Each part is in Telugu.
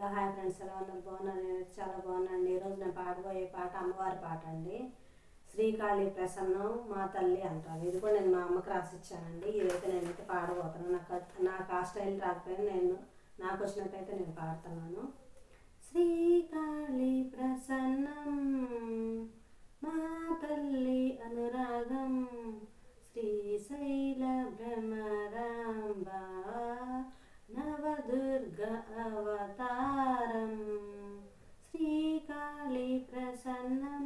హలో హాయ్ ఫ్రెండ్స్ ఎలా ఉన్నారు? బాగున్నారు? నేను చాలా బాగున్నాను ఈరోజు నేను పాడబోయే పాట అమ్మవారి పాట అండి. శ్రీకాళి ప్రసన్నం మా తల్లి అంటారు. ఇది కూడా నేను మా అమ్మకి రాసిచ్చానండి. ఇదైతే నేనైతే పాడబోతున్నాను. నాకు నాకు ఆ స్టైల్ రాకపోయినా నేను నాకు వచ్చినట్టయితే నేను పాడుతున్నాను. శ్రీకాళి ప్రసన్నం మా తల్లి అనురాగం శ్రీశైల భ్రమరాంబ నవదుర్గ అవతారం శ్రీకాళి ప్రసన్నం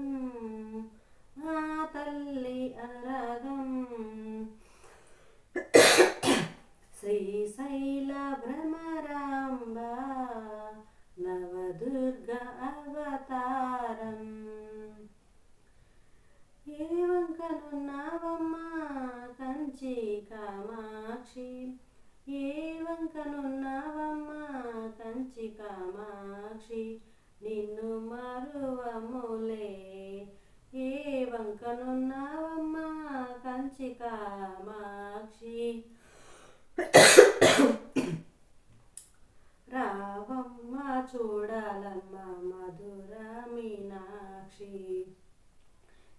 మా తల్లి అనురాగం శ్రీశైల భ్రమరాంబ నవదుర్గ అవతారం ఏ వంకనున్నావమ్మా కంచి కామాక్షి ఏ వంకనున్నావమ్మా కంచి కామాక్షి? నిన్ను మరువములే ఏ వంకనున్నావమ్మా కంచి కామాక్షి? రావమ్మ చూడాలమ్మ మధుర మీనాక్షి.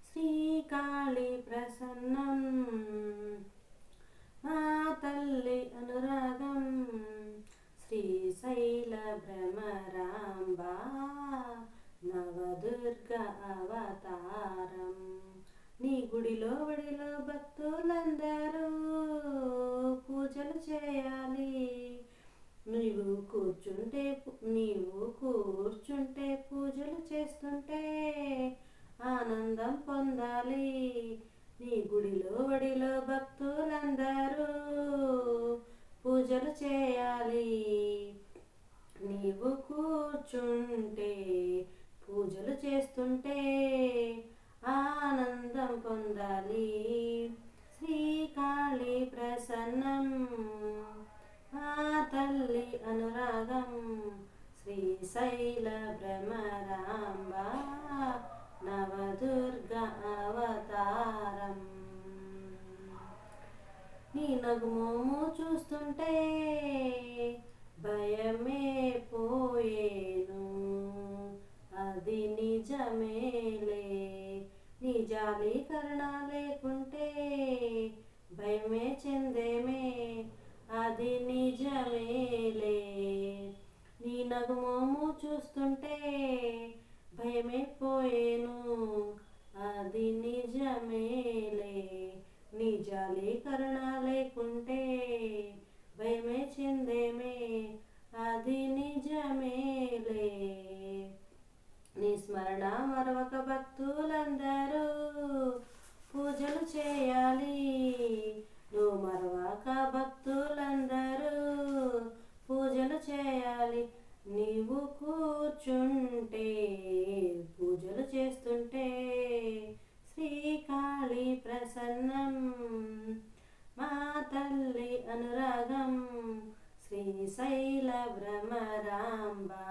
శ్రీకాళి ప్రసన్నం మా తల్లి అనురాగం. శ్రీశైల భ్రమరాంబ నవదుర్గ అవతారం. నీ గుడిలో బడిలో భక్తులందరూ పూజలు చేయాలి. నీవు కూర్చుంటే నీవు కూర్చుంటే పూజలు చేస్తుంటే ఆనందం పొందాలి. నీ గుడిలో వడిలో భక్తులు పూజలు చేయాలి నీవు కూర్చుంటే పూజలు చేస్తుంటే ఆనందం పొందాలి. శ్రీకాళి ప్రసన్నం ఆ తల్లి అనురాగం శ్రీశైల భ్రమరాంబ నవదుర్గ అవతారం. నీ నగుమోము చూస్తుంటే భయమే నిజాలి కరుణ లేకుంటే భయమే చెందేమే. అది నిజమేలే నీ నగుమోము చూస్తుంటే భయమే పోయేను. అది నిజమేలే నీ కరుణ లేకుంటే భయమే చెందేమే. అది నిజమేలే నీ స్మరణ మరొక భక్తులందరూ పూజలు చేయాలి. నువ్వు మరవాక భక్తులందరూ పూజలు చేయాలి. నీవు కూర్చుంటే పూజలు చేస్తుంటే శ్రీకాళి ప్రసన్నం మా తల్లి అనురాగం శ్రీశైల భ్రమరాంబా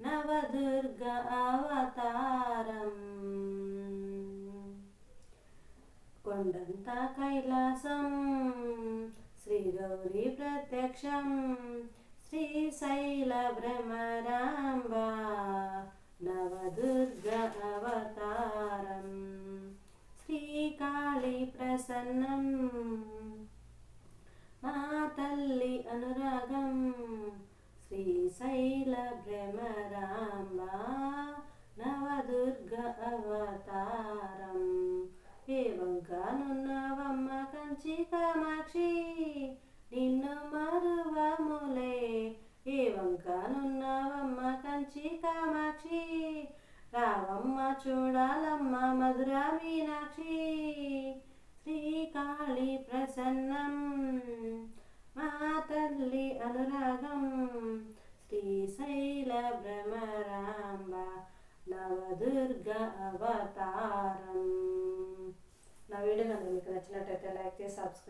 నవదుర్గ అవతారం కొండంత కైలాసం శ్రీగౌరి ప్రత్యక్షం శ్రీశైల భ్రమరాంబ నవదుర్గ అవతారం శ్రీకాళి ప్రసన్నం మా తల్లి అనురాగం శ్రీశైల భ్రమరాంబ నవదుర్గ అవతారం. ఏ కంచి కామాక్షి నిన్ను మరువములే. ఏ కంచి కామాక్షి రావమ్మ చూడాలమ్మ మధుర మీనాక్షి. శ్రీకాళి ప్రసన్నం మా తల్లి అనురాగం శ్రీశైల భ్రమరాంబ నవదుర్గ అవతారం. నా వీడియో కనుక మీకు నచ్చినట్టయితే లైక్ చేసి సబ్స్క్రైబ్